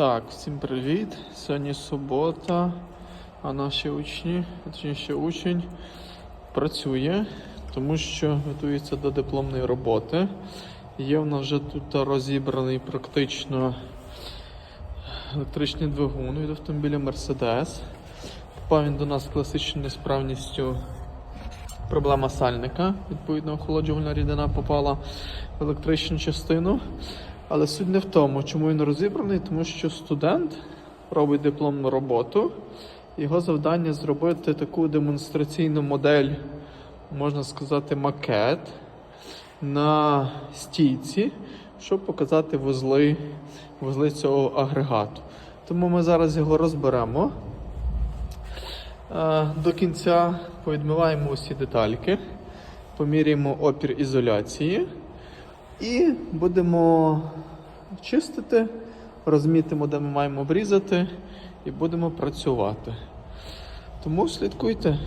Так, всім привіт. Сьогодні субота, а наші учні, точніше учень, працює, тому що готується до дипломної роботи. Є в нас вже тут розібраний практично електричний двигун від автомобіля Mercedes. Попав він до нас з класичною несправністю проблема сальника. Відповідно, охолоджувальна рідина попала в електричну частину. Але суть не в тому, чому він розібраний, тому що студент робить дипломну роботу. Його завдання зробити таку демонстраційну модель, можна сказати, макет на стійці, щоб показати вузли, вузли цього агрегату. Тому ми зараз його розберемо. Е, До кінця повідмиваємо усі детальки, поміряємо опір ізоляції і будемо чистити, розмітимо, де ми маємо обрізати, і будемо працювати. Тому слідкуйте.